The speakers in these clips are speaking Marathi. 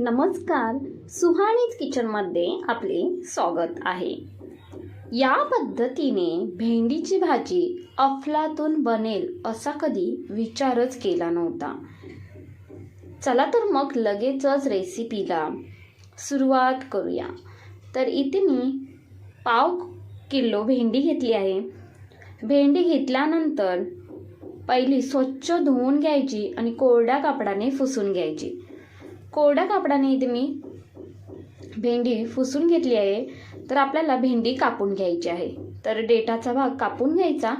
नमस्कार. सुहाणीच किचनमध्ये आपले स्वागत आहे. या पद्धतीने भेंडीची भाजी अफलातून बनेल असा कधी विचारच केला नव्हता. चला तर मग लगेचच रेसिपीला सुरुवात करूया. तर इथे मी पाव किलो भेंडी घेतली आहे. भेंडी घेतल्यानंतर पहिली स्वच्छ धुवून घ्यायची आणि कोरड्या कापडाने फुसून घ्यायची. कोरड्या कापडाने इथे मी भेंडी फुसून घेतली आहे. तर आपल्याला भेंडी कापून घ्यायची आहे. तर डेटाचा भाग कापून घ्यायचा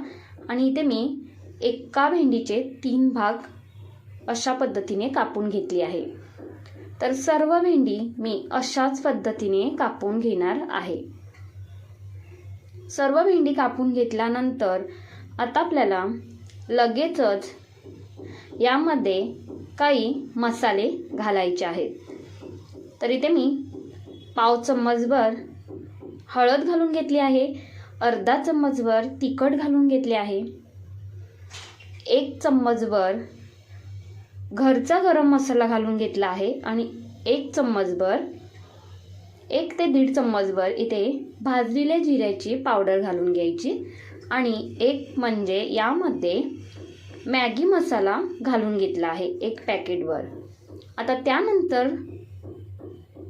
आणि इथे मी एका भेंडीचे तीन भाग अशा पद्धतीने कापून घेतली आहे. तर सर्व भेंडी मी अशाच पद्धतीने कापून घेणार आहे. सर्व भेंडी कापून घेतल्यानंतर आता आपल्याला लगेचच यामध्ये काही मसाले घालायचे आहेत. तर इथे मी पाव चम्मचभर हळद घालून घेतली आहे अर्धा चम्मचभर तिखट घालून घेतले आहे एक चम्मचभर घरचा गरम मसाला घालून घेतला आहे आणि एक चम्मचभर एक ते दीड चम्मचभर इथे भाजलेल्या जिऱ्याची पावडर घालून घ्यायची आणि एक म्हणजे यामध्ये मॅगी मसाला घालून घेतला आहे एक पॅकेटवर. आता त्यानंतर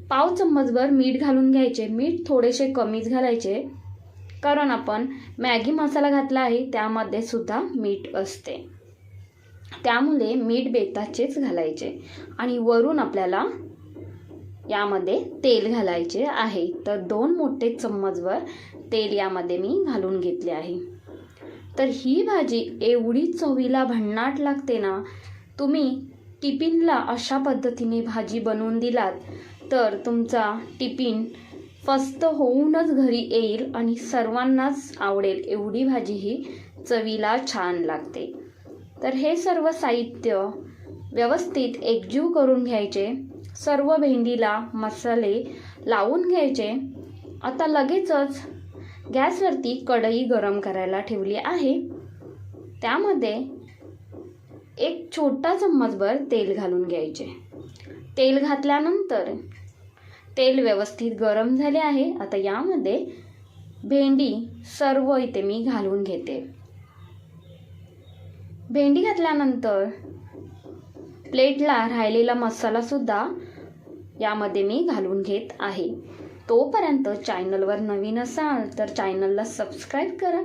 पाव चम्मचभर मीठ घालून घ्यायचे. मीठ थोडेसे कमीच घालायचे. कारण आपण मॅगी मसाला घातला आहे त्यामध्ये सुद्धा मीठ असते. त्यामुळे मीठ बेताचेच घालायचे. आणि वरून आपल्याला यामध्ये तेल घालायचे आहे. तर दोन मोठे चम्मचभर तेल यामध्ये मी घालून घेतले आहे. तर ही भाजी एवढी चवीला भन्नाट लागते ना तुम्ही टिफिनला अशा पद्धतीने भाजी बनवून दिलात तर तुमचा टिफिन फस्त होऊनच घरी येईल आणि सर्वांनाच आवडेल. एवढी भाजी ही चवीला छान लागते. तर हे सर्व साहित्य व्यवस्थित एकजीव करून घ्यायचे सर्व भेंडीला मसाले लावून घ्यायचे. आता लगेचच गॅसवरती कढई गरम करायला ठेवली आहे. त्यामध्ये एक छोटा चम्मचभर तेल घालून घ्यायचे. तेल घातल्यानंतर तेल व्यवस्थित गरम झाले आहे. आता यामध्ये भेंडी सर्व इथे मी घालून घेते. भेंडी घातल्यानंतर प्लेटला राहिलेला मसालासुद्धा यामध्ये मी घालून घेत आहे. तोपर्यंत चॅनलवर नवीन असाल तर चॅनलला सबस्क्राईब करा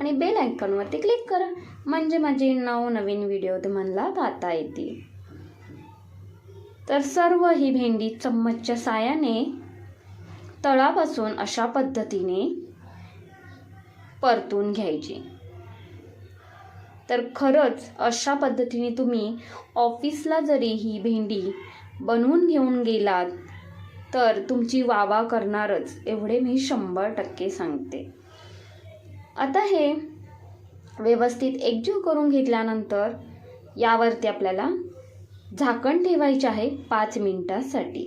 आणि बेल आयकॉनवरती क्लिक करा. म्हणजे माझे नवनवीन व्हिडिओ तुम्हाला पाहता येतील. तर सर्व ही भेंडी चम्मचच्या सायाने तळापासून अशा पद्धतीने परतून घ्यायची. तर खरंच अशा पद्धतीने तुम्ही ऑफिसला जरी ही भेंडी बनवून घेऊन गेलात तर तुमची वावा करणारच एवढे मी शंभर टक्के सांगते. आता हे व्यवस्थित एकजीव करून घेतल्यानंतर यावरती आपल्याला झाकण ठेवायचे आहे पाच मिनिटासाठी.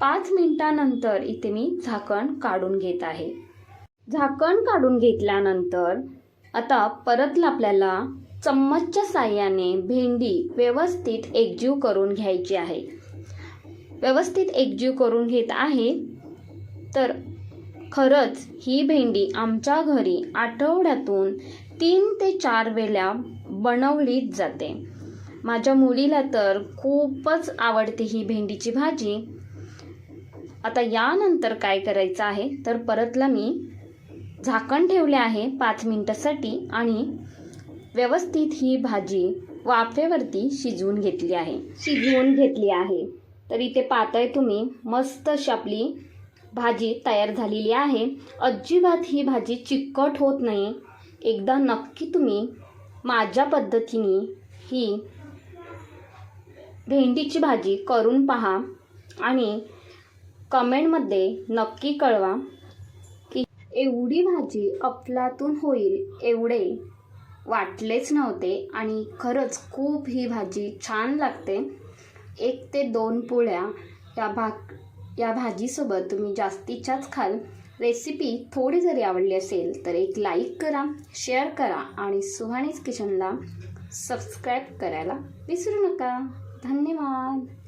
पाच मिनटानंतर इथे मी झाकण काढून घेत आहे. झाकण काढून घेतल्यानंतर आता परतला आपल्याला चम्मचच्या साह्याने भेंडी व्यवस्थित एकजीव करून घ्यायची आहे. व्यवस्थित एकजीव करून घेत आहे तर खरंच ही भेंडी आमच्या घरी आठवड्यातून तीन ते चार वेळा बनवलीच जाते. माझ्या मुलीला तर खूपच आवडते ही भेंडीची भाजी. आता यानंतर काय करायचं आहे? तर परतला मी. झाकण ठेवले आहे पाच मिनटासाठी आणि व्यवस्थित ही भाजी वाफेवरती शिजवून घेतली आहे. शिजवून घेतली आहे. तर इथे पातळ तुम्ही मस्त अशी आपली भाजी तयार झालेली आहे. अजिबात ही भाजी चिकट होत नाही. एकदा नक्की तुम्ही माझ्या पद्धतीने ही भेंडीची भाजी करून पहा आणि कमेंटमध्ये नक्की कळवा की एवढी भाजी अफलातून होईल एवढे वाटलेच नव्हते आणि खरंच खूप ही भाजी छान लागते. एक ते दोन पोळ्या या भाग या भाजीसोबत तुम्ही जास्तीच्याच खाल. रेसिपी थोडी जरी आवडली असेल तर एक लाईक करा शेअर करा आणि सुहाणीच किचनला सबस्क्राईब करायला विसरू नका. धन्यवाद.